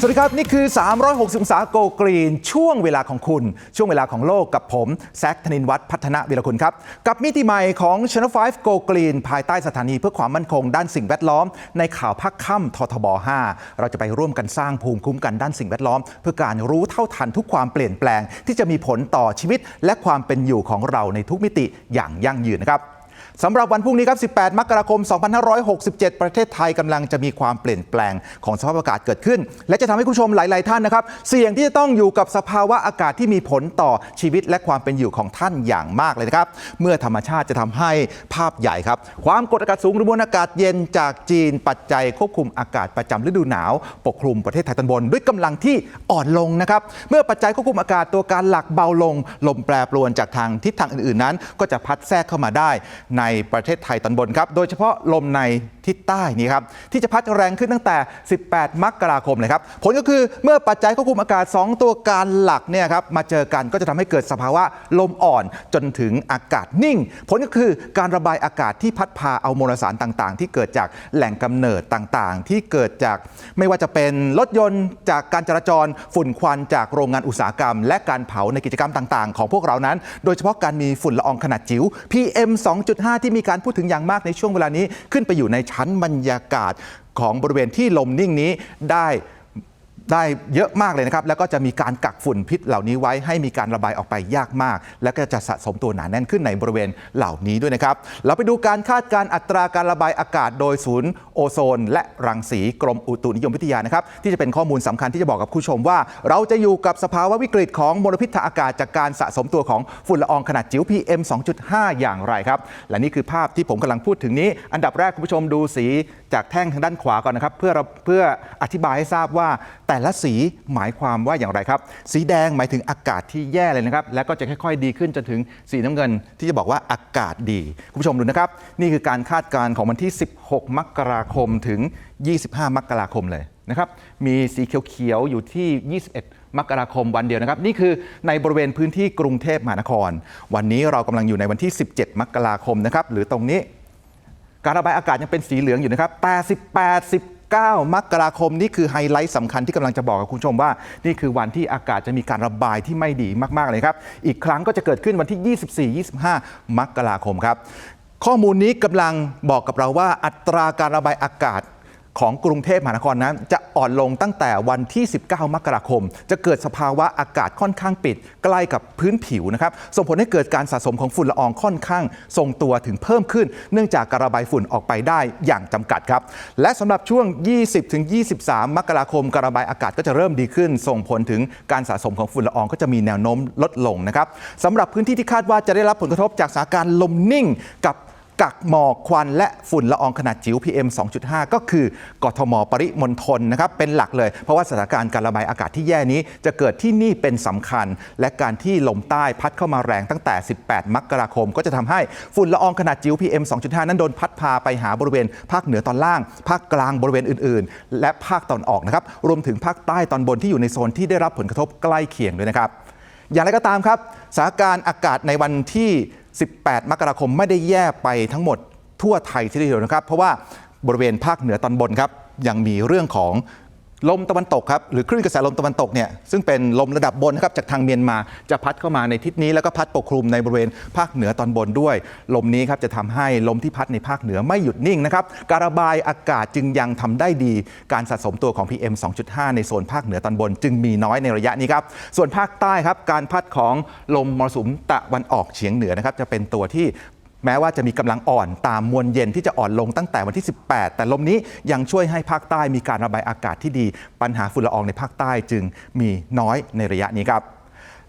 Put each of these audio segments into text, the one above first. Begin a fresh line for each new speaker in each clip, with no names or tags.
สวัสดีครับ นี่คือ 360องศาโกกรีน ช่วงเวลาของคุณ ช่วงเวลาของโลกกับผมแซคธนินวัฒน์พัฒนาวิรคุณครับ กับมิติใหม่ของ Channel 5 Go Green ภายใต้สถานีเพื่อความมั่นคงด้านสิ่งแวดล้อม ในข่าวพักค่ำททบ 5 เราจะไปร่วมกันสร้างภูมิคุ้มกันด้านสิ่งแวดล้อม เพื่อการรู้เท่าทันทุกความเปลี่ยนแปลง ที่จะมีผลต่อชีวิต และความเป็นอยู่ของเราในทุกมิติอย่างยั่งยืนนะครับ สำหรับวันพรุ่งนี้ครับ 18 มกราคม 2567 ประเทศไทยกำลังจะมีความเปลี่ยนแปลงของสภาพอากาศเกิดขึ้น และจะทำให้คุณผู้ชมหลาย ๆ ท่านนะครับ เสี่ยงที่จะต้องอยู่กับสภาวะอากาศที่มีผลต่อชีวิตและความเป็นอยู่ของท่านอย่างมากเลยนะครับ เมื่อธรรมชาติจะทำให้ภาพใหญ่ครับ ความกดอากาศสูงหรือมวลอากาศเย็นจากจีนปัจจัยควบคุมอากาศประจำฤดูหนาว ปกคลุมประเทศไทยตอนบน ด้วยกำลังที่อ่อนลงนะครับ เมื่อปัจจัยควบคุมอากาศตัวการหลักเบาลง ลมแปรปรวนจากทางทิศทางอื่น ๆ นั้น ก็จะพัดแทรกเข้ามาได้ในประเทศไทยตอนบนครับโดยเฉพาะลมในทิศใต้นี้ครับที่จะพัดแรงขึ้นตั้งแต่ 18 มกราคมเลยครับผลก็คือเมื่อปัจจัยควบคุมอากาศ 2 ตัวการหลักเนี่ยครับมาเจอกันก็จะทำให้เกิดสภาวะลมอ่อนจนถึงอากาศนิ่ง ผลก็คือการระบายอากาศที่พัดพาเอามลสารต่างๆ ที่เกิดจากแหล่งกำเนิดต่างๆ ที่เกิดจากไม่ว่าจะเป็นรถยนต์จากการจราจรฝุ่นควันจากโรงงานอุตสาหกรรม และการเผาในกิจกรรมต่าง ๆ ของพวกเรานั้น โดยเฉพาะการมีฝุ่นละอองขนาดจิ๋ว PM 2.5ที่มีการพูดถึงอย่างมากในช่วงเวลานี้ ขึ้นไปอยู่ในชั้นบรรยากาศของบริเวณที่ลมนิ่งนี้ได้ ได้เยอะมากเลยนะครับ แล้วก็จะมีการกักฝุ่นพิษเหล่านี้ไว้ให้มีการระบายออกไปยากมาก และก็จะสะสมตัวหนาแน่นขึ้นในบริเวณเหล่านี้ด้วยนะครับ เราไปดูการคาดการอัตราการระบายอากาศโดยศูนย์โอโซน และรังสีกรมอุตุนิยมวิทยานะครับ ที่จะเป็นข้อมูลสำคัญที่จะบอกกับผู้ชมว่า เราจะอยู่กับสภาวะวิกฤตของมลพิษทางอากาศจากการสะสมตัวของฝุ่นละอองขนาดจิ๋ว PM 2.5 อย่างไรครับ และนี่คือภาพที่ผมกำลังพูดถึงนี้ อันดับแรกคุณผู้ชมดูสีจากแท่งทางด้านขวาก่อนนะครับเพื่อเราเพื่ออธิบายให้ทราบว่าแต่และสีหมายความว่าอย่างไรครับ สีแดงหมายถึงอากาศที่แย่เลยนะครับ แล้วก็จะค่อยๆ ดีขึ้นจนถึงสีน้ำเงิน ที่จะบอกว่าอากาศดี คุณผู้ชมดูนะครับ นี่คือการคาดการณ์ของวันที่ 16 มกราคมถึง 25 มกราคมเลยนะครับ มีสีเขียวๆอยู่ที่ 21มกราคมวันเดียวนะครับ นี่คือในบริเวณพื้นที่กรุงเทพมหานคร วันนี้เรากำลังอยู่ในวันที่ 17 มกราคมนะครับ หรือตรงนี้ การระบายอากาศยังเป็นสีเหลืองอยู่นะครับแ9 มกราคมนี่คือไฮไลท์สำคัญที่กำลังจะบอกกับคุณผู้ชมว่า นี่คือวันที่อากาศจะมีการระบายที่ไม่ดีมากๆเลยครับ อีกครั้งก็จะเกิดขึ้นวันที่ 24-25 มกราคมครับ ข้อมูลนี้กำลังบอกกับเราว่าอัตราการระบายอากาศ ของกรุงเทพมหานครนั้น จะอ่อนลงตั้งแต่วันที่ 19 มกราคม จะเกิดสภาวะอากาศค่อนข้างปิด ใกล้กับพื้นผิวนะครับส่งผลให้เกิดการสะสมของฝุ่นละอองค่อนข้าง ทรงตัวถึงเพิ่มขึ้น เนื่องจากการระบายฝุ่นออกไปได้อย่างจำกัดครับและสำหรับช่วง 20-23 มกราคมการระบายอากาศก็จะเริ่มดีขึ้น ส่งผลถึงการสะสมของฝุ่นละอองก็จะมีแนวโน้มลดลงนะครับสำหรับพื้นที่ที่คาดว่าจะได้รับผลกระทบจากสถานการณ์ลมนิ่ง กับ กักหมอกควันและฝุ่นละอองขนาดจิ๋ว PM 2.5 ก็คือกทมปริมณฑลนะครับเป็นหลักเลย เพราะว่าสถานการณ์การระบายอากาศที่แย่นี้ จะเกิดที่นี่เป็นสำคัญ และการที่ลมใต้พัดเข้ามาแรงตั้งแต่ 18 มกราคม ก็จะทำให้ฝุ่นละอองขนาดจิ๋ว PM 2.5 นั้นโดนพัดพาไปหาบริเวณภาคเหนือตอนล่าง ภาคกลางบริเวณอื่น ๆ และภาคตอนออกนะครับรวมถึงภาคใต้ตอนบนที่อยู่ในโซนที่ได้รับผลกระทบใกล้เคียงด้วยนะครับอย่างไรก็ตามครับสถานการณ์อากาศในวันที่ 18 มกราคมไม่ได้แย่ไปทั้งหมดทั่วไทยทีเดียวนะครับ เพราะว่าบริเวณภาคเหนือตอนบนครับยังมีเรื่องของ ลมตะวันตกครับหรือคลื่นกระแสลมตะวันตกเนี่ยซึ่งเป็นลมระดับบนนะครับจากทางเมียนมาจะพัดเข้ามาในทิศนี้แล้วก็พัดปกคลุมในบริเวณภาคเหนือตอนบนด้วย ลมนี้ครับจะทำให้ลมที่พัดในภาคเหนือไม่หยุดนิ่งนะครับการระบายอากาศจึงยังทำได้ดี การสะสมตัวของ PM 2.5 ในโซนภาคเหนือตอนบน จึงมีน้อยในระยะนี้ครับส่วนภาคใต้ครับการพัดของลมมรสุมตะวันออกเฉียงเหนือนะครับจะเป็นตัวที่ แม้ว่าจะมีกำลังอ่อนตามมวลเย็นที่จะอ่อนลงตั้งแต่วันที่ 18 แต่ลมนี้ยังช่วยให้ภาคใต้มีการระบายอากาศที่ดี ปัญหาฝุ่นละอองในภาคใต้จึงมีน้อยในระยะนี้ครับ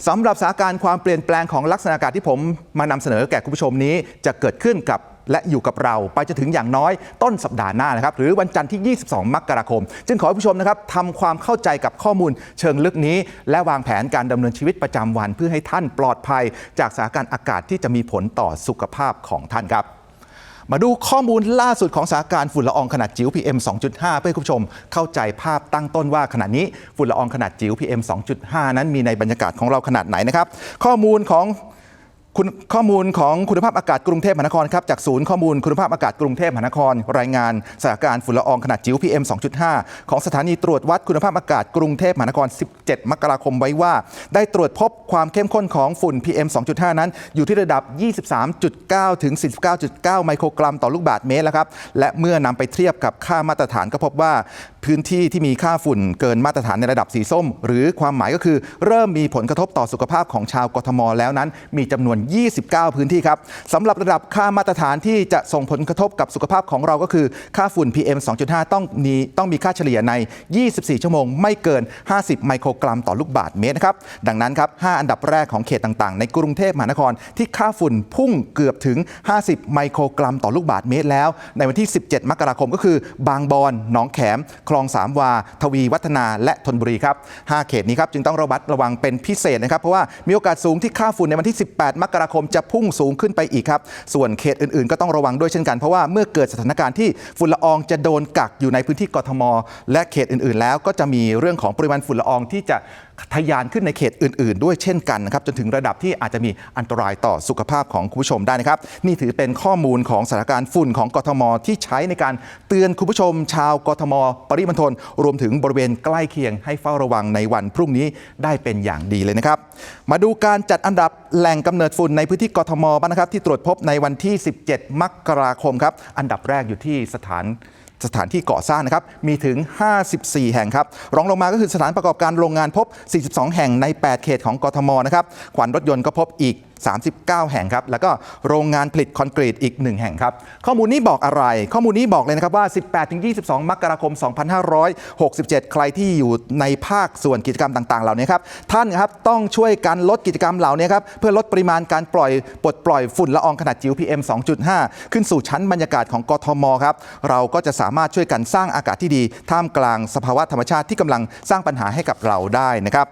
สำหรับสถานการณ์ความเปลี่ยนแปลงของลักษณะอากาศที่ผมมานำเสนอแก่คุณผู้ชมนี้จะเกิดขึ้นกับ และอยู่กับเราไปจนถึงอย่างน้อยต้นสัปดาห์หน้านะครับหรือวันจันทร์ที่ 22 มกราคม จึงขอให้ผู้ชมนะครับทำความเข้าใจกับข้อมูลเชิงลึกนี้ และวางแผนการดำเนินชีวิตประจำวัน เพื่อให้ท่านปลอดภัย จากสถานการณ์อากาศที่จะมีผลต่อสุขภาพของท่านครับมาดูข้อมูลล่าสุดของสถานการณ์ฝุ่นละอองขนาดจิ๋ว PM 2.5 เพื่อคุณผู้ชมเข้าใจภาพตั้งต้นว่าขณะนี้ฝุ่นละอองขนาดจิ๋ว PM 2.5 นั้นมีในบรรยากาศของเราขนาดไหนนะครับ ข้อมูลของ คุณข้อมูลของคุณภาพอากาศกรุงเทพมหานครครับจากศูนย์ข้อมูลคุณภาพอากาศกรุงเทพมหานคร รายงานสถานการณ์ฝุ่นละอองขนาดจิ๋ว PM 2.5 ของสถานีตรวจวัดคุณภาพอากาศกรุงเทพมหานคร 17 มกราคมไว้ว่า ได้ตรวจพบความเข้มข้นของฝุ่น PM 2.5 นั้น อยู่ที่ระดับ 23.9 ถึง 49.9 ไมโครกรัมต่อลูกบาศก์เมตรแล้วครับและเมื่อนำไปเทียบกับค่ามาตรฐานก็พบว่าพื้นที่ที่มีค่าฝุ่นเกินมาตรฐานในระดับสีส้ม หรือความหมายก็คือ เริ่มมีผลกระทบต่อสุขภาพของชาวกทมแล้วนั้น มีจำนวน29 พื้นที่ครับสำหรับระดับค่ามาตรฐานที่จะส่งผลกระทบกับสุขภาพของเราก็คือ ค่าฝุ่น PM 2.5 ต้องมีต้องมีค่าเฉลี่ยใน 24 ชั่วโมง ไม่เกิน 50 ไมโครกรัมต่อลูกบาศก์เมตรนะครับ ดังนั้นครับ 5 อันดับแรกของเขตต่างๆ ในกรุงเทพมหานคร ที่ค่าฝุ่นพุ่งเกือบถึง 50 ไมโครกรัมต่อลูกบาศก์เมตรแล้ว ในวันที่ 17 มกราคมก็คือ บางบอน หนองแขม คลองสามวา ทวีวัฒนา และธนบุรีครับ 5 เขตนี้ครับจึงต้องระมัดระวังเป็นพิเศษนะครับ เพราะว่ามีโอกาสสูงที่ค่าฝุ่นในวันที่ 18 มกราคมจะพุ่งสูงขึ้นไปอีกครับ ส่วนเขตอื่นๆ ก็ต้องระวังด้วยเช่นกัน เพราะว่าเมื่อเกิดสถานการณ์ที่ฝุ่นละอองจะโดนกักอยู่ในพื้นที่กทม และเขตอื่นๆ แล้วก็จะมีเรื่องของปริมาณฝุ่นละอองที่จะ ทะยานขึ้นในเขตอื่น ๆ ด้วยเช่นกันนะครับจนถึงระดับที่อาจจะมีอันตรายต่อสุขภาพของคุณผู้ชมได้นะครับ นี่ถือเป็นข้อมูลของสถานการณ์ฝุ่นของกทม ที่ใช้ในการเตือนคุณผู้ชม ชาวกทม ปริมณฑลรวมถึงบริเวณใกล้เคียงให้เฝ้าระวังในวันพรุ่งนี้ได้เป็นอย่างดีเลยนะครับ มาดูการจัดอันดับแหล่งกำเนิดฝุ่นในพื้นที่กทมบ้างนะครับ ที่ตรวจพบในวันที่ 17 มกราคมครับอันดับแรกอยู่ที่สถาน สถานที่ก่อสร้างนะครับ มีถึง 54 แห่งครับ รองลงมาก็คือสถานประกอบการโรงงานพบ 42 แห่งใน 8 เขตของกทมนะครับ ขวัญรถยนต์ก็พบอีก 39 แห่งครับ แล้วก็โรงงานผลิตคอนกรีตอีก 1 แห่งครับ ข้อมูลนี้บอกอะไร ข้อมูลนี้บอกเลยนะครับว่า 18-22 มกราคม 2567 ใครที่อยู่ในภาคส่วนกิจกรรมต่าง ๆ เหล่านี้ครับ ท่านครับต้องช่วยกันลดกิจกรรมเหล่านี้ครับ เพื่อลดปริมาณการปล่อยปลดปล่อยฝุ่นละอองขนาดจิ๋ว PM 2.5 ขึ้นสู่ชั้นบรรยากาศของกทมครับ เราก็จะสามารถช่วยกันสร้างอากาศที่ดี ท่ามกลางสภาวะธรรมชาติที่กำลังสร้างปัญหาให้กับเราได้นะครับ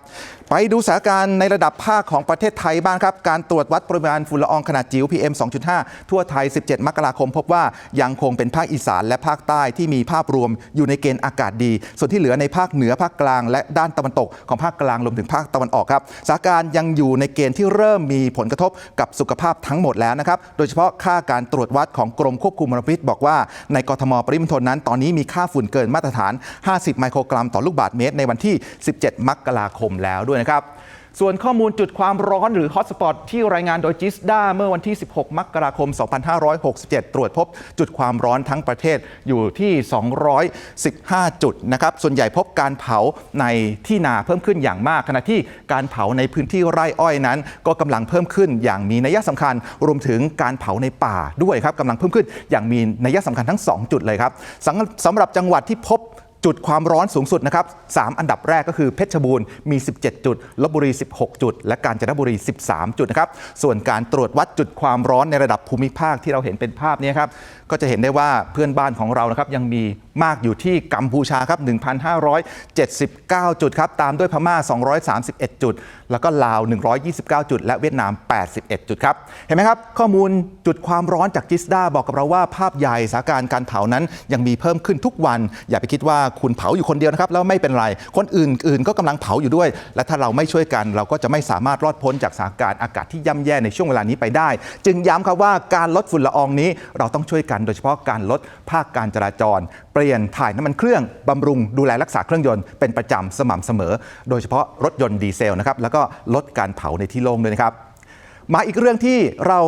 ไปดูสถานการณ์ในระดับภาคของประเทศไทยบ้างครับ การตรรวจวัดปริมาณฝุ่นละอองขนาดจิ๋ว PM 2.5 ทั่วไทย 17 มกราคม พบว่ายังคงเป็นภาคอีสานและภาคใต้ที่มีภาพรวมอยู่ในเกณฑ์อากาศดี ส่วนที่เหลือในภาคเหนือภาคกลาง และด้านตะวันตกของภาคกลางรวมถึงภาคตะวันออกครับสถานการณ์ยังอยู่ในเกณฑ์ที่เริ่มมีผลกระทบกับสุขภาพทั้งหมดแล้วนะครับโดยเฉพาะค่าการตรวจวัดของกรมควบคุมมลพิษบอกว่าในกทมปริมณฑลนั้น ตอนนี้มีค่าฝุ่นเกินมาตรฐาน 50 ไมโครกรัมต่อลูกบาศก์เมตร ในวันที่ 17 มกราคมแล้วด้วยนะครับ ส่วนข้อมูลจุดความร้อนหรือฮอตสปอตที่รายงานโดยจิสดาเมื่อวันที่ 16 มกราคม 2567 ตรวจพบจุดความร้อนทั้งประเทศอยู่ที่ 215 จุดนะครับ ส่วนใหญ่พบการเผาในที่นาเพิ่มขึ้นอย่างมาก ขณะที่การเผาในพื้นที่ไร่อ้อยนั้น ก็กำลังเพิ่มขึ้นอย่างมีนัยสำคัญ รวมถึงการเผาในป่าด้วยครับกำลังเพิ่มขึ้นอย่างมีนัยสำคัญทั้ง 2 จุดเลยครับสำหรับจังหวัดที่พบ จุดความร้อนสูงสุดนะครับ 3 อันดับแรกก็คือเพชรบูรณ์มี 17 จุดลบบุรี 16 จุด และกาญจนบุรี 13 จุดนะครับ ส่วนการตรวจวัดจุดความร้อนในระดับภูมิภาคที่เราเห็นเป็นภาพนี้ครับก็จะเห็นได้ว่าเพื่อนบ้านของเรานะครับยังมีมากอยู่ที่กัมพูชาครับ 1,579 จุดครับ ตามด้วยพม่า 231 จุด แล้วก็ลาว 129 จุด และเวียดนาม 81 จุดครับ เห็นไหมครับ ข้อมูลจุดความร้อนจากจิสดาบอกกับเราว่าภาพใหญ่สถานการณ์การเผานั้นยังมีเพิ่มขึ้นทุกวัน อย่าไปคิดว่าคุณเผาอยู่คนเดียวนะครับ แล้วไม่เป็นไร คนอื่นๆ ก็กำลังเผาอยู่ด้วย และถ้าเราไม่ช่วยกันเราก็จะไม่สามารถรอดพ้นจากสถานการณ์อากาศที่ย่ำแย่ในช่วงเวลานี้ไปได้ จึงย้ำครับว่าการลดฝุ่นละอองนี้เราต้องช่วยกันโดยเฉพาะการลดภาคการจราจร เปลี่ยนถ่ายน้ำมันเครื่องบำรุงดูแลรักษาเครื่องยนต์เป็นประจำสม่ำเสมอ โดยเฉพาะรถยนต์ดีเซลนะครับแล้วก็ลดการเผาในที่โล่งด้วยนะครับ มาอีกเรื่องที่เรา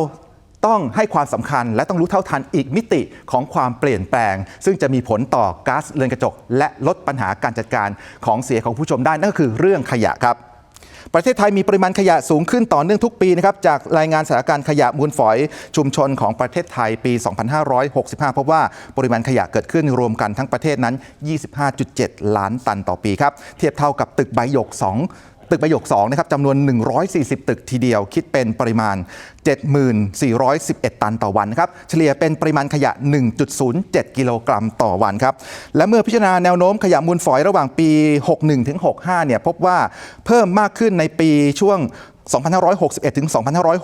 ต้องให้ความสำคัญและต้องรู้เท่าทันอีกมิติของความเปลี่ยนแปลง ซึ่งจะมีผลต่อก๊าซเรือนกระจก และลดปัญหาการจัดการของเสียของผู้ชมได้นั่นก็คือเรื่องขยะครับ ประเทศไทยมีปริมาณขยะสูงขึ้นต่อเนื่องทุกปีนะครับจากรายงานสถานการณ์ขยะมูลฝอยชุมชนของประเทศไทยปี 2565 พบว่าปริมาณขยะเกิดขึ้นรวมกันทั้งประเทศนั้น 25.7 ล้านตันต่อปีครับเทียบเท่ากับตึกใบหยก 2 ตึกประโยก2นะครับจำนวน 140 ตึกทีเดียว คิดเป็นปริมาณ 7411 ตันต่อวันครับเฉลี่ยเป็นปริมาณขยะ 1.07 กิโลกรัมต่อวันครับและเมื่อพิจารณาแนวโน้มขยะมูลฝอยระหว่างปี 61ถึง65เนี่ยพบว่าเพิ่มมากขึ้นในปีช่วง 2561 ถึง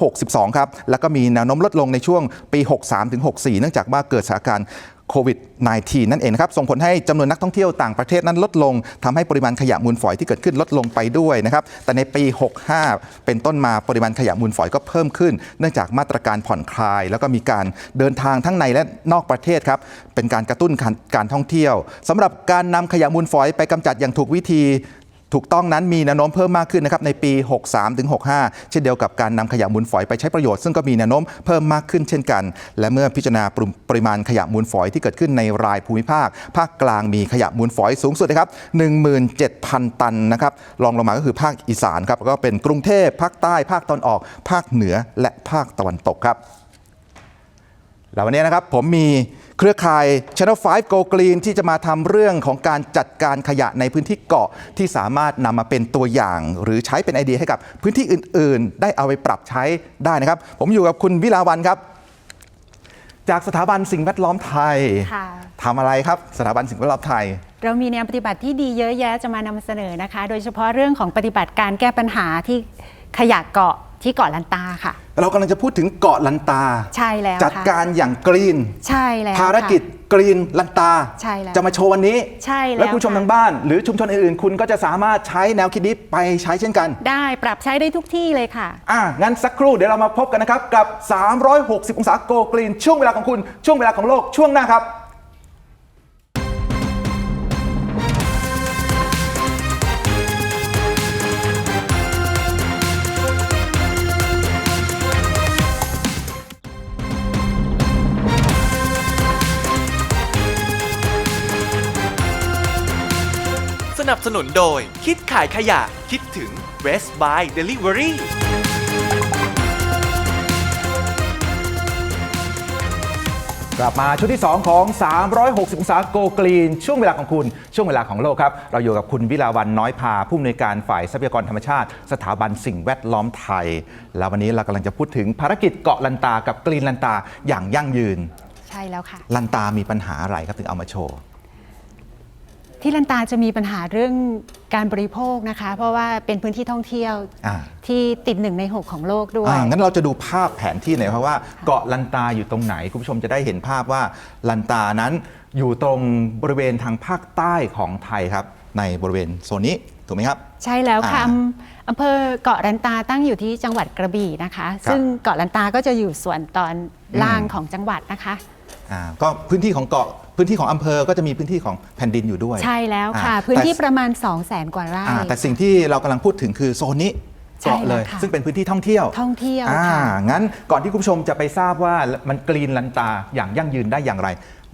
2562 ครับ แล้วก็มีแนวโน้มลดลงในช่วงปี 63 ถึง 64 เนื่องจากว่าเกิดสถานการณ์โควิด -19 นั่นเองนะครับ ส่งผลให้จำนวนนักท่องเที่ยวต่างประเทศนั้นลดลงทำให้ปริมาณขยะมูลฝอยที่เกิดขึ้นลดลงไปด้วยนะครับ แต่ในปี 65 เป็นต้นมาปริมาณขยะมูลฝอยก็เพิ่มขึ้น เนื่องจากมาตรการผ่อนคลาย แล้วก็มีการเดินทางทั้งในและนอกประเทศครับ เป็นการกระตุ้นการการท่องเที่ยวสำหรับการนำขยะมูลฝอยไปกำจัดอย่างถูกวิธี ถูกต้องนั้นมีแนวโน้มเพิ่มมากขึ้นนะครับในปี 63ถึง65 เช่นเดียวกับการนำขยะมูลฝอยไปใช้ประโยชน์ซึ่งก็มีแนวโน้มเพิ่มมากขึ้นเช่นกัน และเมื่อพิจารณาปริปริมาณขยะมูลฝอยที่เกิดขึ้นในรายภูมิภาค ภาคกลางมีขยะมูลฝอยสูงสุดนะครับ17,000 ตันนะครับรองลงมาก็คือภาคอีสานครับก็เป็นกรุงเทพภาคใต้ภาคตอนออก ภาคเหนือและภาคตะวันตกครับแล้ววันนี้นะครับผมมี เครือข่าย Channel 5 Go Green ที่จะมาทำเรื่องของการจัดการขยะในพื้นที่เกาะที่สามารถนำมาเป็นตัวอย่าง หรือใช้เป็นไอเดียให้กับพื้นที่อื่น ๆ ได้เอาไปปรับใช้ได้นะครับ ผมอยู่กับคุณวิลาวันครับ จากสถาบันสิ่งแวดล้อมไทย
ค่ะ
ทำอะไรครับ สถาบันสิ่งแวดล้อมไทย
เรามีแนวปฏิบัติที่ดีเยอะแยะจะมานำเสนอนะคะ โดยเฉพาะเรื่องของปฏิบัติการแก้ปัญหาที่ขยะเกาะ ที่เกาะลันตาค่ะ
เรากำลังจะพูดถึงเกาะลันตา
ใช่แล้ว
จัด
ค่ะ
การอย่างกรีน
ใช่แล้ว
ภารกิจ
ค่ะ
กรีนลันตา
ใช่แล้ว
จะมาโชว์วันนี้
ใช่แล้ว
แล้วคุณผู้ชม
ค่ะ
ทางบ้าน หรือชุมชนอื่นๆ คุณก็จะสามารถใช้แนวคิดนี้ไปใช้เช่นกัน
ได้ปรับใช้ได้ทุกที่เลยค่ะ
อะ งั้นสักครู่เดี๋ยวเรามาพบกันนะครับ กับ 360 องศาโกกรีน ช่วงเวลาของคุณ ช่วงเวลาของโลกช่วงหน้าครับ
นับสนุนโดย คิดขายขยะ คิดถึง Best Buy Delivery
กลับมาช่วงที่ 2 ของ 360องศาโกกรีน ช่วงเวลาของคุณช่วงเวลาของโลกครับ เราอยู่กับคุณวิลาวันน้อยพา ผู้อำนวยการฝ่ายทรัพยากรธรรมชาติ สถาบันสิ่งแวดล้อมไทย แล้ววันนี้เรากำลังจะพูดถึงภารกิจเกาะลันตากับกรีนลันตาอย่างยั่งยืน
ใช่แล้วค่ะ
ลันตามีปัญหาอะไรครับถึงเอามาโชว์
ที่ลันตาจะมีปัญหาเรื่องการบริโภคนะคะ เพราะว่าเป็นพื้นที่ท่องเที่ยว
อ่า
ที่ติดหนึ่งในหกของโลกด้วย
อ่างั้นเราจะดูภาพแผนที่หน่อยครับว่าเกาะลันตาอยู่ตรงไหน คุณผู้ชมจะได้เห็นภาพว่าลันตานั้นอยู่ตรงบริเวณทางภาคใต้ของไทยครับ ในบริเวณโซนนี้ถูกไหมครับ
ใช่แล้วค่ะ
อ่า
อำอำเภอเกาะลันตาตั้งอยู่ที่จังหวัดกระบี่นะคะ
ครับ
ซึ่งเกาะลันตาก็จะอยู่ส่วนตอนล่าง
อืม
ของจังหวัดนะคะ
อ่าก็พื้นที่ของเกาะ พื้นที่ของอำเภอก็จะมีพื้นที่ของแผ่นดินอยู่ด้วย
ใช่แล้วค่ะ
อ่า
พื้นที่
แต่
ประมาณ 2 0 0แสนกว่าไร่
อ่าแต่สิ่งที่เรากำลังพูดถึงคือโซนนี้
ใช่
เกาะเลย
แล้วค่ะ
ซึ่งเป็นพื้นที่ท่องเที่ยว
ท่องเที่ยว
อ่า
ค่ะ
งั้นก่อนที่คุณผู้ชมจะไปทราบว่ามันกรีนลันตาอย่างยั่งยืนได้อย่างไร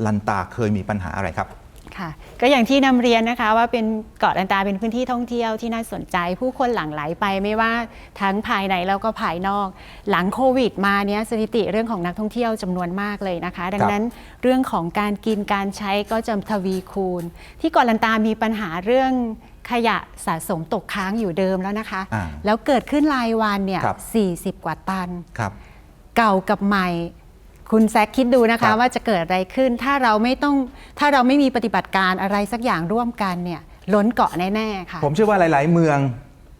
ลันตาเคยมีปัญหาอะไรครับ
ค่ะ ก็อย่างที่นำเรียนนะคะว่าเป็นเกาะลันตาเป็นพื้นที่ท่องเที่ยวที่น่าสนใจ ผู้คนหลั่งไหลไปไม่ว่าทั้งภายในแล้วก็ภายนอก หลังโควิด มาเนี้ยสถิติเรื่องของนักท่องเที่ยวจำนวนมากเลยนะคะ ดังนั้นเรื่องของการกินการใช้ก็จะทวีคูณ ที่เกาะลันตามีปัญหาเรื่องขยะสะสมตกค้างอยู่เดิมแล้วนะคะ
อ่า
แล้วเกิดขึ้นรายวันเนี่ย
ครับ
40 กว่าตัน
ครับ
เก่ากับใหม่ คุณแซคคิดดูนะ
ครั
คะ
บ
ว่าจะเกิดอะไรขึ้น ถ้าเราไม่ต้องถ้าเราไม่มีปฏิบัติการอะไรสักอย่างร่วมกันเนี่ยล้นเกาะแน่ๆค่ะ
ผมเชื่อว่าหลาย ๆ เมือง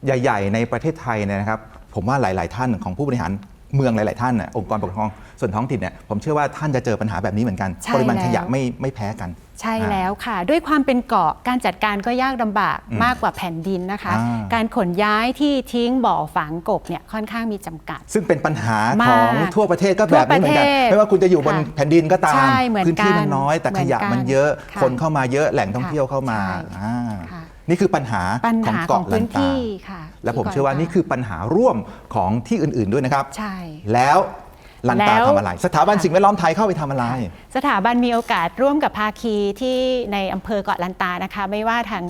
ใหญ่ ๆ ในประเทศไทยเนี่ยนะครับ ผมว่าหลาย ๆ ท่านของผู้บริหารเมืองหลาย ๆ ท่านน่ะองค์กรปกครองส่วนท้องถิ่นเนี่ยผมเชื่อว่าท่านจะเจอปัญหาแบบนี้เหมือนกัน
ใช่
ปริมาณ
แล้ว
ขยะไม่ไม่แพ้กัน
ใช่
อ่า
แล้วค่ะ ด้วยความเป็นเกาะการจัดการก็ยากลำบาก
อืม
มากกว่าแผ่นดินนะคะ
อ่า
การขนย้ายที่ทิ้งบ่อฝังกบเนี่ยค่อนข้างมีจำกัด
ซึ่งเป็นปัญหาข
มาก
องทั่วประเทศก็แบบนี้เหมือนกัน
ทั่วประเทศ
ไม่ว่าคุณจะอยู่บน
ค่ะ
แผ่นดินก็ตาม
ใช่เหมือน
พื้นที่
กัน
มันน้อยแต่
เหมื
ข
อน
ยะ
กัน
มันเยอะ
ค่ะ
คนเข้ามาเยอะแหล่งท่องเที่ยวเข้ามา
ใช่
อ่า
ค่ะ
นี่คือปัญหา
ปัญ
ของ
หาของ
เกาะลั
พื้
น
น
ตา
ที่ค่ะ
และผม
ที่
เชื่อว่า
เกาะลันตา
นี่คือปัญหาร่วมของที่อื่นๆด้วยนะครับ
ใช่
แล้ว ลันตา
แล้ว
ทำอะไร สถาบันสิ่งแวดล้อมไทยเข้าไปทำอะไร
สถาบันมีโอกาสร่วมกับภาคีที่ในอำเภอเกาะลันตานะคะ ไม่ว่าทาง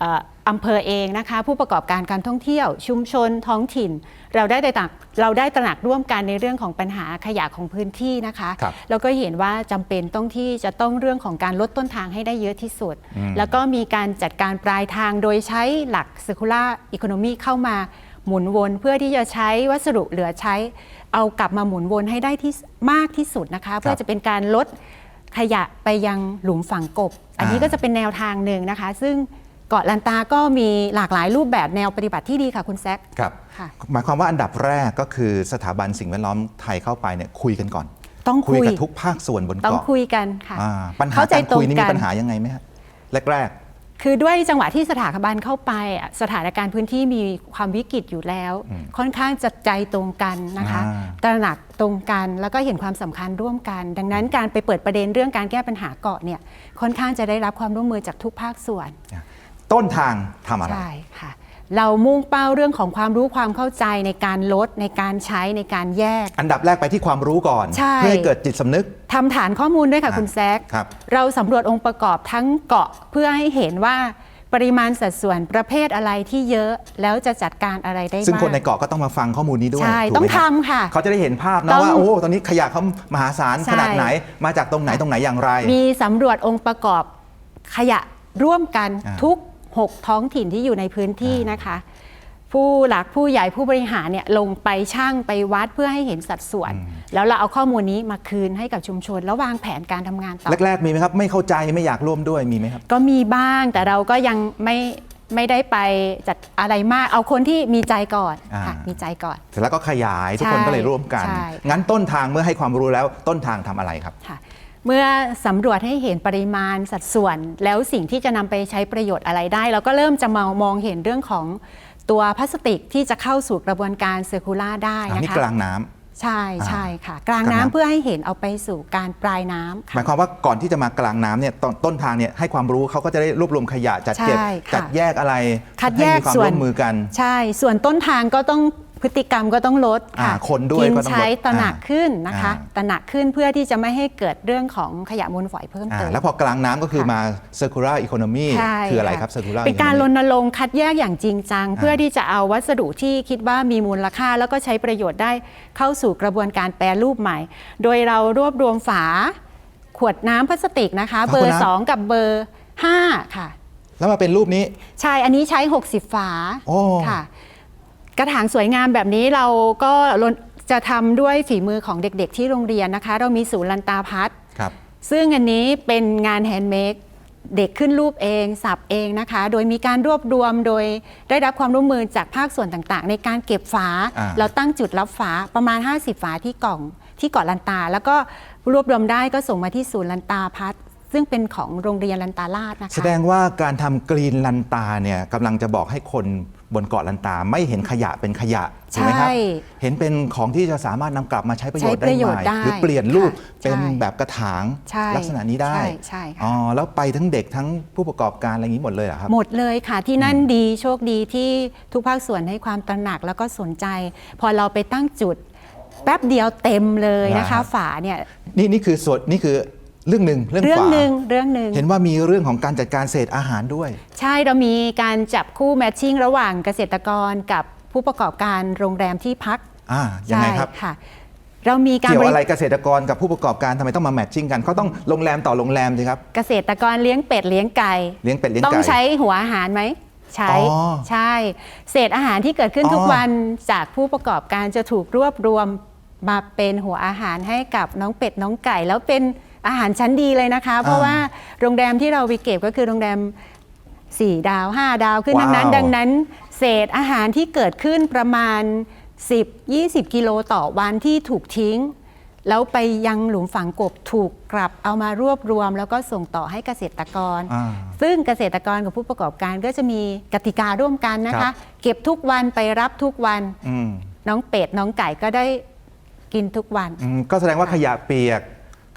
เอ่ออำเภอเองนะคะ ผู้ประกอบการการท่องเที่ยว ชุมชนท้องถิ่น เราได้ตระหนักเราได้ตระหนักร่วมกันในเรื่องของปัญหาขยะของพื้นที่นะคะ
ครับ
แล้วก็เห็นว่าจำเป็นต้องที่จะต้องเรื่องของการลดต้นทางให้ได้เยอะที่สุด
อืม
แล้วก็มีการจัดการปลายทางโดยใช้หลัก circular economy เข้ามา หมุนวนเพื่อที่จะใช้วัสดุเหลือใช้ เอากลับมาหมุนวนให้ได้ที่มากที่สุดนะคะ เพื่อจะเป็นการลดขยะไปยังหลุมฝังกบ อันนี้
อ่า
ก็จะเป็นแนวทางหนึ่งนะคะ ซึ่งเกาะลันตาก็มีหลากหลายรูปแบบแนวปฏิบัติที่ดีค่ะคุณแซค
ครับ
ค่ะ
หมายความว่าอันดับแรกก็คือสถาบันสิ่งแวดล้อมไทยเข้าไปเนี่ยคุยกันก่อน
ต้อง
คุย
คุย
กับทุกภาคส่วนบน
ต้อง
เกาะ
คุยกันค่ะ
อ่าปัญหา
เข้าใจ
การ
ตรง
คุยนี่
กั
มี
น
ปัญหายังไงไหมฮะแรก
คือด้วยจังหวะที่สถาบันเข้าไปอะสถานการณ์พื้นที่มีความวิกฤตอยู่แล้ว ค่อนข้างจะใจตรงกันนะคะ
อ่า
ตระหนักตรงกันแล้วก็เห็นความสำคัญร่วมกัน ดังนั้นการไปเปิดประเด็นเรื่องการแก้ปัญหาเกาะเนี่ยค่อนข้างจะได้รับความร่วมมือจากทุกภาคส่วน
ๆต้นทางทำอะไร
ใช่ค่ะ เรามุ่งเป้าเรื่องของความรู้ความเข้าใจในการลดในการใช้ในการแยก
อันดับแรกไปที่ความรู้ก่อน
ใช่
เพื่อให้เกิดจิตสำนึก
ทำฐานข้อมูลด้วยค่ะ
อ่า
คุณแซค
ครับ
เราสำรวจองค์ประกอบทั้งเกาะเพื่อให้เห็นว่าปริมาณสัดส่วนประเภทอะไรที่เยอะแล้วจะจัดการอะไรได้
ซึ่ง
บ้าง
คนในเกาะก็ต้องมาฟังข้อมูลนี้ด้วย
ใช่
ถูกไหม
ต้อง
ครับ
ทำค่ะ
เขาจะได้เห็นภาพ
ต้
นะ
อง
ว่าโอ้ตอนนี้ขยะเขามหาศาล
ใช่
ขนาดไหน มาจากตรงไหนตรงไหนอย่างไร
มีสำรวจองค์ประกอบขยะร่วมกัน
อ่า
ทุก 6 ท้องถิ่นที่อยู่ในพื้นที่นะคะ ผู้หลักผู้ใหญ่ผู้บริหารเนี่ยลงไปช่างไปวัดเพื่อให้เห็นสัดส่วน แล้วเราเอาข้อมูลนี้มาคืนให้กับชุมชน แล้ววางแผนการทำงานต่อ
แรก ๆ มีไหมครับ ไม่เข้าใจไม่อยากร่วมด้วยมีไหมครับ
ก็มีบ้างแต่เราก็ยังไม่ไม่ได้ไปจัดอะไรมาก เอาคนที่มีใจก่อนค่ะ
อ่ามี
มีใจก่อน
เสร็จแล้วก็ขยายทุกคน
ใช่
ก็เลยร่วมกัน
ใช่
งั้นต้นทางเมื่อให้ความรู้แล้วต้นทางทำอะไรครับ
ค่ะ เมื่อสำรวจให้เห็นปริมาณสัดส่วน แล้วสิ่งที่จะนำไปใช้ประโยชน์อะไรได้ เราก็เริ่มจะมามองเห็นเรื่องของตัวพลาสติกที่จะเข้าสู่กระบวนการเซอร์คูลาได้
อัน
นะ
นี้
คะ
กลางน้ำ
ใช่ใช่ค่ะ กลาง
กลาง
น้ำ
น้ำ
เพื่อให้เห็นเอาไปสู่การปลายน้ำ
หมาย
ค่ะ
ความว่าก่อนที่จะมากลางน้ำเนี่ยตอนต้นทางเนี่ยให้ความรู้เขาก็จะได้รวบรวมขยะจัดเก็บ
ใช่ค่ะ
จัดแยกอะไร
คัดแยก
ให้มีความ
ส่วน
ร่วมมือกัน
ใช่ ส่วนต้นทางก็ต้อง พฤติกรรมก็ต้องลดค่ะ
อ่าคนด้วย
กิน
ก็ต้องลด
ใช้ตระหนัก
อ่า
ขึ้นนะคะ
อ่า
ตระหนักขึ้นเพื่อที่จะไม่ให้เกิดเรื่องของขยะมูลฝอยเพิ่ม
อ่า
เติม
แล้วพอกลางน้ำก็คือ
ค่ะ
มา circular economy
ใช่
คืออะไระครับ circular
เป็นการร
economy
ณรงค์คัดแยกอย่างจริงจัง เพื่อที่จะเอาวัสดุที่คิดว่ามีมูลค่า แล้วก็ใช้ประโยชน์ได้เข้าสู่กระบวนการแปรรูปใหม่ โดยเรารวบรวมฝาขวดน้ำพลาสติกนะคะ
ฝาขวด
เบอร์
น้ำ
2กับเบอร์ 5 ค่ะ
แล้วมาเป็นรูปนี้
ใช่ อันนี้ใช้ 60 ฝา
โอ้
ค่ะ กระถางสวยงามแบบนี้เราก็รณจะทำด้วยฝีมือของเด็กๆ ที่โรงเรียนนะคะ เรามีศูนย์ลันตาพัฒน์
ครับ
ซึ่งอันนี้เป็นงานแฮนด์เมดเด็กขึ้นรูปเอง สับเองนะคะ โดยมีการรวบรวมโดยได้รับความร่วมมือจากภาคส่วนต่างๆ ในการเก็บฝา
อ่า
เราตั้งจุดรับฝาประมาณ 50 ฝาที่กล่องที่เกาะลันตา แล้วก็รวบรวมได้ก็ส่งมาที่ศูนย์ลันตาพัฒน์ ซึ่งเป็นของโรงเรียนลันตาลาดนะคะ
แสดงว่าการทำกรีนลันตาเนี่ยกำลังจะบอกให้คนบนเกาะลันตาไม่เห็นขยะเป็นขยะถูกไหมครับ
ใช่
เห็นเป็นของที่จะสามารถนำกลับมาใช้ประโยชน์
ใช้ประโยชน์
ได้
ได้
ใหม่หรือเปลี่ยนรูป
ค่ะ
เป็น
ใช่
แบบกระถาง
ใช่
ลักษณะนี้ได้
ใช่ใช่ค่ะ
อ๋อแล้วไปทั้งเด็กทั้งผู้ประกอบการอะไรอย่างนี้หมดเลยเหรอครับ
หมดเลยค่ะที่นั่นดีโชคดีที่ทุกภาคส่วนให้ความตระหนักแล้วก็สนใจ พอเราไปตั้งจุดแป๊บเดียวเต็มเลยนะคะ
นะฮะ
ฝาเนี่ย
นี่นี่คือส่วนนี่คือ เรื่องหนึ่งเรื่อง
เรื่อง
ฝา
หนึ่งเรื่องหนึ่ง
เห็นว่ามีเรื่องของการจัดการเศษอาหารด้วย
ใช่เรามีการจับคู่แมทชิ่งระหว่างเกษตรกรกับผู้ประกอบการโรงแรมที่พัก
อ่ายังไงครับ
ใช่ค่ะ เรามีการ
เกี่ยว
บริ
อะไรเกษตรกรกับผู้ประกอบการทำไมต้องมาแมทชิ่งกันเขาต้องโรงแรมต่อโรงแรมสิครับ
เกษตรกรเลี้ยงเป็ดเลี้ยงไก่
เลี้ยงเป็ดเลี้ยง
ต้อง
ไก่
ใช้หัวอาหารไหม ใช้
อ๋อ
ใช่ เศษอาหารที่เกิดขึ้น
อ๋อ
ทุกวันจากผู้ประกอบการจะถูกรวบรวมมาเป็นหัวอาหารให้กับน้องเป็ดน้องไก่ แล้วเป็น อาหารชั้นดีเลยนะคะ เพราะว่าโรงแรมที่เราไปเก็บก็คือโรงแรม4ดาว5ดาวขึ้นทั้งนั้น
ว้าว
ดังนั้น เศษอาหารที่เกิดขึ้นประมาณ 10-20 กิโลต่อวันที่ถูกทิ้ง แล้วไปยังหลุมฝังกบถูกกลับเอามารวบรวม แล้วก็ส่งต่อให้เกษตรกร
อ่า
ซึ่งเกษตรกรกับผู้ประกอบการก็จะมีกติการ่วมกันนะ
ครั
คะ
บ
เก็บทุกวันไปรับทุกวัน
อืม
น้องเป็ดน้องไก่ก็ได้กินทุกวัน
อืมก็แสดงว่าขยะเปียก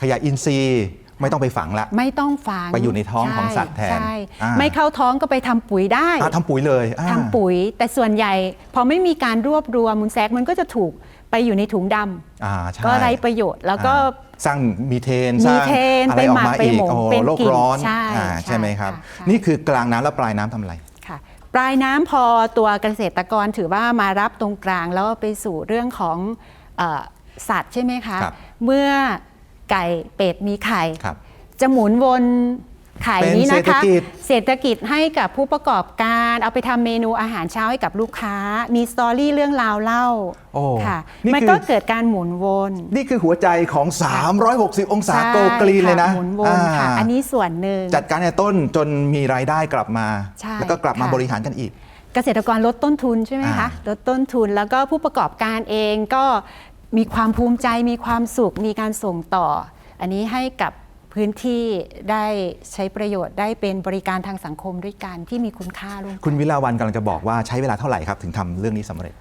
ขยะอินทรีย์ไม่ต้องไปฝังละ
ไม่ต้องฝัง
ไปอยู่ในท้องของ
ช่
สัตว์แทน
ใช่
อ่า
ไม่เข้าท้องก็ไปทำปุ๋ยได้
อะทำปุ๋ยเลยอ่า
ทำปุ๋ย แต่ส่วนใหญ่พอไม่มีการรวบรวมมุนแซกมันก็จะถูกไปอยู่ในถุงดำ
อ่าใช่
ก็ไร้ประโยชน์แล้วก็
อ่าสร้างมีเทนส
มี
ร้าง
เทน
อะไรออกมา
ไป
อีก
หมักไปหมก
โอ้
เป็น
โลก
กลิ่น
ร้อน
ใช่
อ่า
ใช่
ใช่ไหมครับ
ค่ะใช่
นี่คือกลางน้ำแล้วปลายน้ำทำอะไร
ค่ะปลายน้ำพอตัวเกษตรกรถือว่ามารับตรงกลางแล้วไปสู่เรื่องของเออสัตว์ใช่ไหมคะ
ครับ
เมื่อ ไก่เป็ดมีไข่
ครับ
จะหมุนวนขาย
เป็น
นี้
เศร
นะ
ษฐ
คะ
กิจ
เศรษฐกิจให้กับผู้ประกอบการ เอาไปทำเมนูอาหารเช้าให้กับลูกค้า มีสตอรี่เรื่องราวเล่า
โอ้
ค่ะ
นี่
มัน
คือ
ก็เกิดการหมุนวน
นี่คือหัวใจของ 360 องศาโกกรีนเลยนะ
ใช่ค่หมุนวนค่ะาอันนี้ส่วนหนึ่ง
จัดการในต้นจนมีรายได้กลับมา
ใช่
แล้วก็กลับมา
ค่ะ
บริหารกันอีก
เกษตรกรลดต้นทุนใช่ไหม
อ่า
คะลดต้นทุนแล้วก็ผู้ประกอบการเองก็ มีความภูมิใจมีความสุขมีการส่งต่อ อันนี้ให้กับพื้นที่ได้ใช้ประโยชน์ได้เป็นบริการทางสังคมด้วยกันที่มีคุณค่าร่วมกัน
คุณวิลาวันกำลังจะบอกว่าใช้เวลาเท่าไหร่ครับ ถึงทำเรื่องนี้สำเร็จ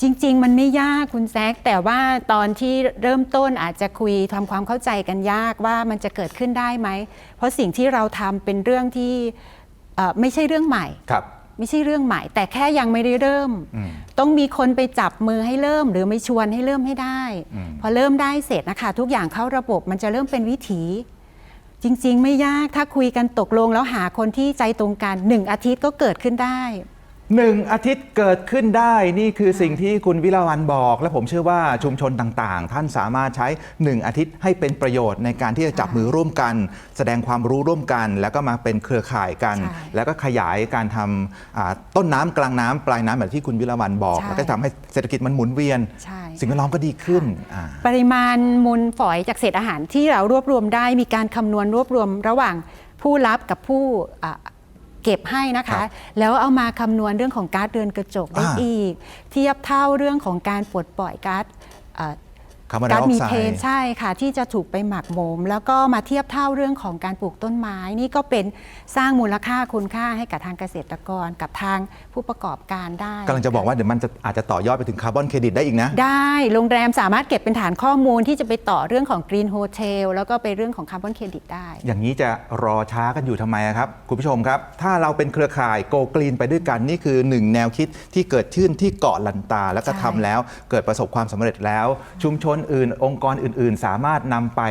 จริง ๆ มันไม่ยากคุณแซกแต่ว่าตอนที่เริ่มต้นอาจจะคุยทำความเข้าใจกันยากว่ามันจะเกิดขึ้นได้ไหม เพราะสิ่งที่เราทำเป็นเรื่องที่เอ่อไม่ใช่เรื่องใหม่
ครับ
ไม่ใช่เรื่องใหม่ แต่แค่ยังไม่ได้เริ่ม
อืม
ต้องมีคนไปจับมือให้เริ่ม หรือไม่ชวนให้เริ่มให้ได้
อืม
พอเริ่มได้เสร็จนะคะทุกอย่างเข้าระบบมันจะเริ่มเป็นวิถี จริง ๆ ไม่ยากถ้าคุยกันตกลงแล้วหาคนที่ใจตรงกันหนึ่งอาทิตย์ก็เกิดขึ้นได้
หนึ่งอาทิตย์เกิดขึ้นได้นี่คือสิ่งที่คุณวิลาวันบอก และผมเชื่อว่าชุมชนต่างๆ ท่านสามารถใช้ 1 อาทิตย์ให้เป็นประโยชน์ในการที่จะจับมือร่วมกัน แสดงความรู้ร่วมกัน แล้วก็มาเป็นเครือข่ายกัน
ใช่
แล้วก็ขยายการทำอ่าต้นน้ำกลางน้ำปลายน้ำแบบที่คุณวิลาวันบอก
ใช่
แล้วก็ทำให้เศรษฐกิจมันหมุนเวียน
ใช่
สิ่งแวดล้อมก็ดีขึ้นอ่า
ปริมาณมูลฝอยจากเศษอาหารที่เรารวบรวมได้มีการคำนวณรวบรวมระหว่างผู้รับกับผู้อะ เก็บให้นะ
ครั
คะ
บ
แล้วเอามาคำนวณเรื่องของก๊าซเรือนกระจกได้
อ่า
อีก เทียบเท่าเรื่องของการปลดปล่อยก๊าซเอ่อ
คาร์บอนได
ก๊า
อ
ซ
อก
มี
ไซ
เทน
ด์
ใช่ค่ะ ที่จะถูกไปหมักหมม แล้วก็มาเทียบเท่าเรื่องของการปลูกต้นไม้ นี่ก็เป็นสร้างมูลค่าคุณค่าให้กับทางเกษตรกรกับทางผู้ประกอบการได้
กำลังจะบอกว่าเดี๋ยวมันจะอาจจะต่อยอดไปถึงคาร์บอนเครดิตได้อีกนะ
ได้โรงแรมสามารถเก็บเป็นฐานข้อมูลที่จะไปต่อเรื่องของ Green Hotel แล้วก็ไปเรื่องของคาร์บอนเครดิตได้
อย่างนี้จะรอช้ากันอยู่ทำไมอะครับคุณผู้ชมครับ ถ้าเราเป็นเครือข่ายโกกรีนไปด้วยกันนี่คือหนึ่งแนวคิดที่เกิดขึ้นที่เกาะลันตาแล้วก็
ใช่
ทำแล้ว เกิดประสบความสำเร็จแล้วชุมชนอื่น องค์กรอื่น ๆ สามารถนำไป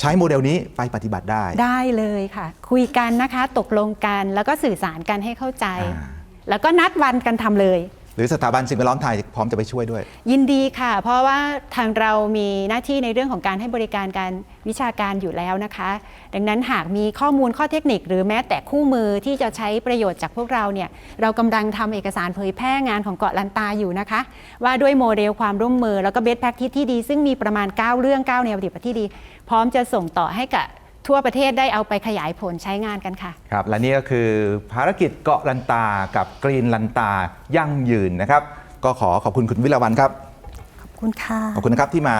ใช้โมเดลนี้ไปปฏิบัติได้
ได้เลยค่ะ คุยกันนะคะ ตกลงกันแล้วก็สื่อสารกันให้เข้าใจ
อ่า
แล้วก็นัดวันกันทำเลย
หรือสถาบันสิ่งแวดล้อมไทยพร้อมจะไปช่วยด้วย
ยินดีค่ะ เพราะว่าทางเรามีหน้าที่ในเรื่องของการให้บริการการวิชาการอยู่แล้วนะคะ ดังนั้นหากมีข้อมูลข้อเทคนิค หรือแม้แต่คู่มือที่จะใช้ประโยชน์จากพวกเราเนี่ยเรากำลังทำเอกสารเผยแพร่งานของเกาะลันตาอยู่นะคะ ว่าด้วยโมเดลความร่วมมือแล้วก็เบสแพ็กที่ที่ดี ซึ่งมีประมาณ 9 เรื่อง 9 แนวปฏิบัติที่ดี พร้อมจะส่งต่อให้กับ ทั่วประเทศได้เอาไปขยายผลใช้งานกันค่ะ
ครับ และนี่ก็คือภารกิจเกาะลันตากับกรีนลันตายั่งยืนนะครับ ก็ขอขอบคุณคุณวิลาวันครับ
ขอบคุณค่ะ
ขอบคุณนะครับที่มา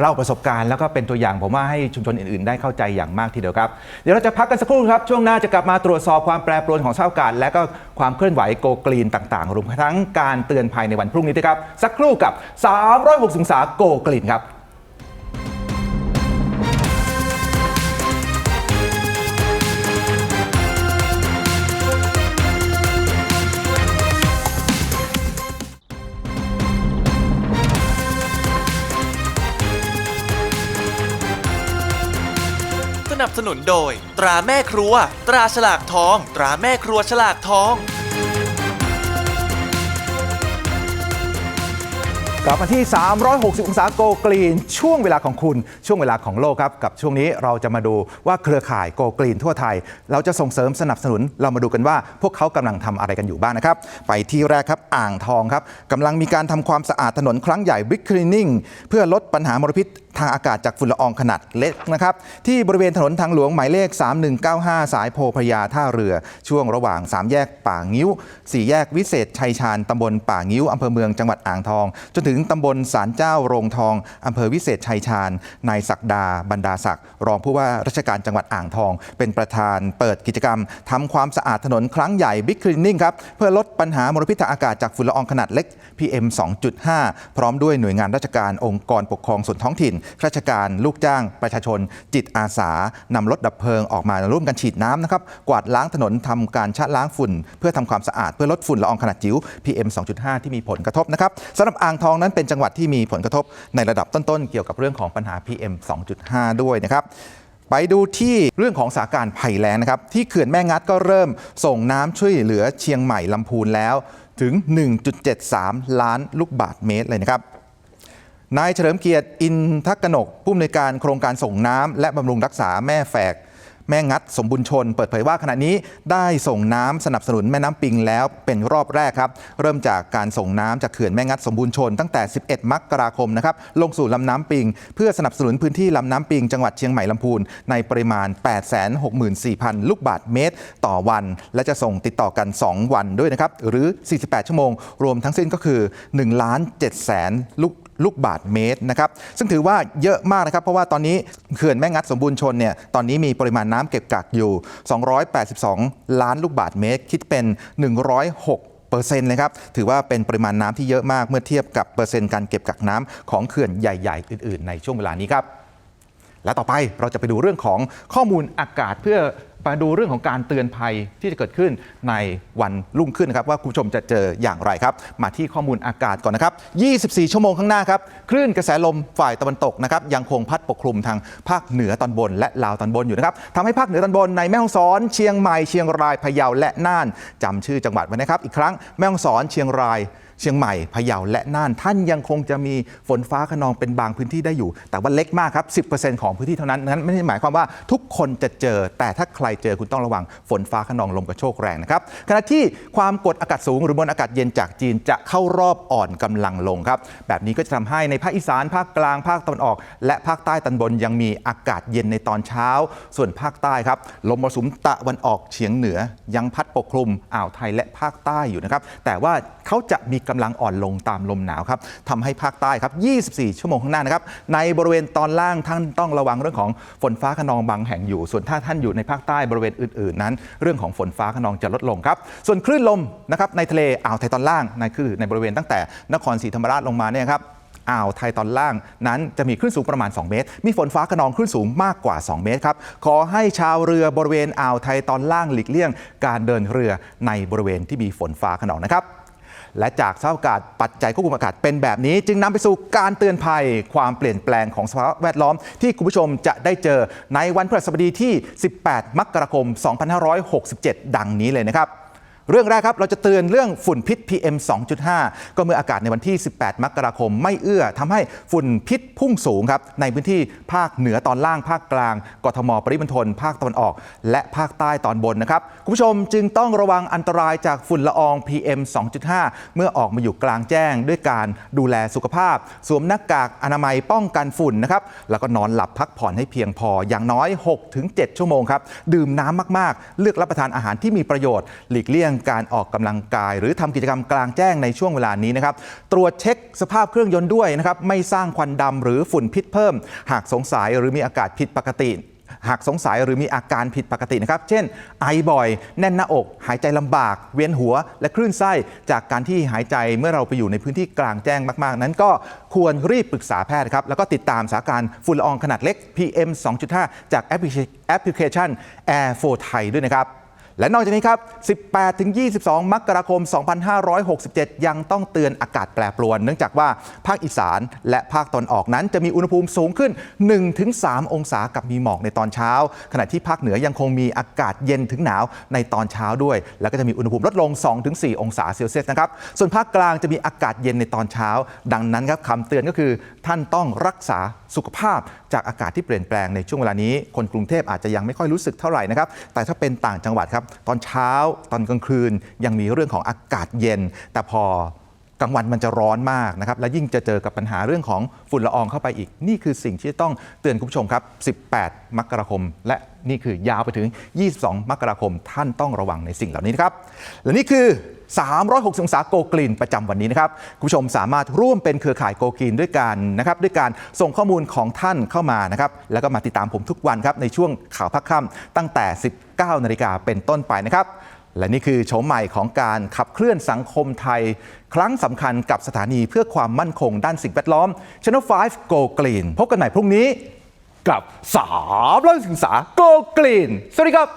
เล่าประสบการณ์แล้วก็เป็นตัวอย่างผมว่าให้ชุมชนอื่นๆ ได้เข้าใจอย่างมากทีเดียวครับ เดี๋ยวเราจะพักกันสักครู่ครับ ช่วงหน้าจะกลับมาตรวจสอบความแปรปรวนของสภาพอากาศและก็ความเคลื่อนไหวโกกรีนต่างๆ รวมทั้งการเตือนภัยในวันพรุ่งนี้ด้วยครับ สักครู่กับ 360องศาโกกรีนครับ
นับสนุนโดย ตราแม่ครัว ตราฉลากทอง ตราแม่ครัวฉลากทอง
กลับมาที่ 360 องศาโกกรีน ช่วงเวลาของคุณช่วงเวลาของโลกครับ กับช่วงนี้เราจะมาดูว่าเครือข่ายโกกรีนทั่วไทย เราจะส่งเสริมสนับสนุนเรามาดูกันว่า พวกเขากำลังทำอะไรกันอยู่บ้างนะครับ ไปที่แรกครับอ่างทองครับกำลังมีการทำความสะอาดถนนครั้งใหญ่บิ๊กคลีนนิ่งเพื่อลดปัญหามลพิษ ทางอากาศจากฝุ่นละอองขนาดเล็กนะครับที่บริเวณถนนทางหลวงหมายเลข 3195 สายโพพระยาท่าเรือ ช่วงระหว่าง 3 แยกป่างิ้ว 4 แยกวิเศษชัยชาญตำบลป่างิ้วอำเภอเมืองจังหวัดอ่างทอง จนถึงตำบลสารเจ้าโรงทองอำเภอวิเศษชัยชาญนายศักดาบรรดาศักดิ์รองผู้ว่าราชการจังหวัดอ่างทอง เป็นประธานเปิดกิจกรรมทำความสะอาดถนนครั้งใหญ่บิ๊กคลีนนิ่งครับเพื่อลดปัญหามลพิษทางอากาศจากฝุ่นละอองขนาดเล็ก PM 2.5 พร้อมด้วยหน่วยงานราชการองค์กรปกครองส่วนท้องถิ่นราชการลูกจ้างประชาชน จิตอาสานำรถดับเพลิงออกมาร่วมกันฉีดน้ำนะครับกวาดล้างถนนทำการชะล้างฝุ่น เพื่อทำความสะอาดเพื่อลดฝุ่นละอองขนาดจิ๋ว PM 2.5 ที่มีผลกระทบนะครับสำหรับอ่างทองนั้นเป็นจังหวัดที่มีผลกระทบในระดับต้นๆ เกี่ยวกับเรื่องของปัญหา PM 2.5 ด้วยนะครับ ไปดูที่เรื่องของสถานการณ์ภัยแล้งนะครับ ที่เขื่อนแม่งัดก็เริ่มส่งน้ำช่วยเหลือเชียงใหม่ลำพูนแล้วถึง 1.73 ล้านลูกบาทเมตรเลยนะครับ นายเฉลิมเกียรติอินทกนกผู้อำนวยการโครงการส่งน้ำและบำรุงรักษาแม่แฝก แม่งัดสมบุญชน เปิดเผยว่าขณะนี้ได้ส่งน้ำสนับสนุนแม่น้ำปิงแล้วเป็นรอบแรกครับ เริ่มจากการส่งน้ำจากเขื่อนแม่งัดสมบูรณ์ชน ตั้งแต่ 11 มกราคมนะครับลงสู่ลำน้ำปิง เพื่อสนับสนุนพื้นที่ลำน้ำปิง จังหวัดเชียงใหม่ลำพูนในปริมาณ 864,000 ลูกบาทเมตร ต่อวัน และจะส่งติดต่อกัน 2 วันด้วยนะครับหรือ 48 ชั่วโมง รวมทั้งสิ้นก็คือ1ล้าน7แสนลูก ลูกบาทเมตรนะครับซึ่งถือว่าเยอะมากนะครับ เพราะว่าตอนนี้เขื่อนแม่งัดสมบูรณ์ชนเนี่ยตอนนี้มีปริมาณน้ำเก็บกักอยู่ 282 ล้านลูกบาทเมตร คิดเป็น 106เปอร์เซ็นต์เลยครับถือว่าเป็นปริมาณน้ำที่เยอะมากเมื่อเทียบกับเปอร์เซ็นต์การเก็บกักน้ำของเขื่อนใหญ่ ๆ อื่น ๆ ในช่วงเวลานี้ครับ และต่อไปเราจะไปดูเรื่องของข้อมูลอากาศเพื่อ มาดูเรื่องของการเตือนภัยที่จะเกิดขึ้นในวันรุ่งขึ้นนะครับว่าคุณผู้ชมจะเจออย่างไรครับ มาที่ข้อมูลอากาศก่อนนะครับ 24 ชั่วโมงข้างหน้าครับคลื่นกระแสลมฝ่ายตะวันตกนะครับยังคงพัดปกคลุมทางภาคเหนือตอนบน และลาวตอนบนอยู่นะครับทำให้ภาคเหนือตอนบนในแม่ฮ่องสอนเชียงใหม่เชียงรายพะเยาและน่านจำชื่อจังหวัดไว้นะครับ อีกครั้งแม่ฮ่องสอนเชียงราย เชียงใหม่พะเยาและน่าน ท่านยังคงจะมีฝนฟ้าขนองเป็นบางพื้นที่ได้อยู่ แต่ว่าเล็กมากครับ 10%ของพื้นที่เท่านั้นนั้นไม่ได้หมายความว่าทุกคนจะเจอ แต่ถ้าใครเจอคุณต้องระวังฝนฟ้าขนองลมกระโชกแรงนะครับขณะที่ความกดอากาศสูงหรือมวลอากาศเย็นจากจีนจะเข้ารอบอ่อนกำลังลงครับแบบนี้ก็จะทำให้ในภาคอีสานภาคกลางภาคตะวันออก และภาคใต้ตอนบนยังมีอากาศเย็นในตอนเช้า ส่วนภาคใต้ครับลมมรสุมตะวันออกเฉียงเหนือยังพัดปกคลุมอ่าวไทยและภาคใต้อยู่นะครับแต่ว่าเขาจะมีกำลังอ่อนลงตามลมหนาวครับทำให้ภาคใต้ครับ 24 ชั่วโมงข้างหน้านะครับ ในบริเวณตอนล่างท่านต้องระวังเรื่องของฝนฟ้าขนองบางแห่งอยู่ ส่วนถ้าท่านอยู่ในภาคใต้บริเวณอื่น ๆ นั้น เรื่องของฝนฟ้าขนองจะลดลงครับ ส่วนคลื่นลมนะครับในทะเลอ่าวไทยตอนล่างในคือในบริเวณตั้งแต่นครศรีธรรมราชลงมาเนี่ยครับอ่าวไทยตอนล่างนั้นจะมีคลื่นสูงประมาณ 2 เมตร มีฝนฟ้าขนองคลื่นสูงมากกว่า 2 เมตรครับ ขอให้ชาวเรือบริเวณอ่าวไทยตอนล่างหลีกเลี่ยง การเดินเรือในบริเวณที่มีฝนฟ้าขนองนะครับ และจากสภาพอากาศปัจจัยควบคุมอากาศเป็นแบบนี้ จึงนำไปสู่การเตือนภัยความเปลี่ยนแปลงของสภาพแวดล้อม ที่คุณผู้ชมจะได้เจอในวันพฤหัสบดีที่ 18 มกราคม 2567 ดังนี้เลยนะครับ เรื่องแรกครับ เราจะเตือนเรื่องฝุ่นพิษ PM 2.5 ก็เมื่ออากาศในวันที่ 18 มกราคมไม่เอื้อทำให้ฝุ่นพิษพุ่งสูงครับ ในพื้นที่ภาคเหนือตอนล่างภาคกลาง กทม ปริมณฑล ภาคตะวันออก และภาคใต้ตอนบนนะครับ คุณผู้ชมจึงต้องระวังอันตรายจากฝุ่นละออง PM 2.5 เมื่อออกมาอยู่กลางแจ้ง ด้วยการดูแลสุขภาพ สวมหน้ากากอนามัยป้องกันฝุ่นนะครับ แล้วก็นอนหลับพักผ่อนให้เพียงพออย่างน้อย 6-7 ชั่วโมงครับ ดื่มน้ำมากๆ เลือกรับประทานอาหารที่มีประโยชน์ หลีกเลี่ยงการออกกำลังกาย หรือทำกิจกรรมกลางแจ้งในช่วงเวลานี้นะครับตรวจเช็คสภาพเครื่องยนต์ด้วยนะครับไม่สร้างควันดำหรือฝุ่นพิษเพิ่ม หากสงสัยหรือมีอากาศผิดปกติหากสงสัยหรือมีอาการผิดปกตินะครับ เช่น ไอบ่อย แน่นหน้าอก หายใจลำบาก เวียนหัว และคลื่นไส้ จากการที่หายใจเมื่อเราไปอยู่ในพื้นที่กลางแจ้งมาก ๆ นั้นก็ควรรีบปรึกษาแพทย์ครับ แล้วก็ติดตามสถานการณ์ฝุ่นละอองขนาดเล็ก PM 2.5 จากแอปพลิเคแอปพลิเคชัน Air 4 Thai ด้วยนะครับ และนอกจากนี้ครับ 18-22 มกราคม 2567 ยังต้องเตือนอากาศแปรปรวน เนื่องจากว่าภาคอีสานและภาคตอนออกนั้นจะมีอุณหภูมิสูงขึ้น 1-3 องศากับมีหมอกในตอนเช้า ขณะที่ภาคเหนือยังคงมีอากาศเย็นถึงหนาวในตอนเช้าด้วย แล้วก็จะมีอุณหภูมิลดลง 2-4 องศาเซลเซียสนะครับ ส่วนภาคกลางจะมีอากาศเย็นในตอนเช้า ดังนั้นครับคำเตือนก็คือ ท่านต้องรักษาสุขภาพจากอากาศที่เปลี่ยนแปลงในช่วงเวลานี้ คนกรุงเทพอาจจะยังไม่ค่อยรู้สึกเท่าไหร่นะครับ แต่ถ้าเป็นต่างจังหวัดครับ ตอนเช้าตอนกลางคืนยังมีเรื่องของอากาศเย็น แต่พอ กลางวันมันจะร้อนมากนะครับ และยิ่งจะเจอกับปัญหาเรื่องของฝุ่นละอองเข้าไปอีก นี่คือสิ่งที่ต้องเตือนคุณผู้ชมครับ 18 มกราคม และนี่คือยาวไปถึง 22 มกราคม ท่านต้องระวังในสิ่งเหล่านี้นะครับ และนี่คือ 360องศาโกกลีนประจำวันนี้นะครับ คุณผู้ชมสามารถร่วมเป็นเครือข่ายโกกลีนด้วยกันนะครับ ด้วยการส่งข้อมูลของท่านเข้ามานะครับ แล้วก็มาติดตามผมทุกวันครับในช่วงข่าวพักค่ำตั้งแต่ 19 นาฬิกาเป็นต้นไปนะครับ และนี่คือโฉมใหม่ของการขับเคลื่อนสังคมไทย ครั้งสำคัญกับสถานีเพื่อความมั่นคงด้านสิ่งแวดล้อม Channel 5 Go Green พบกันใหม่พรุ่งนี้ กับ3ร้อยศึกษา Go Green สวัสดีครับ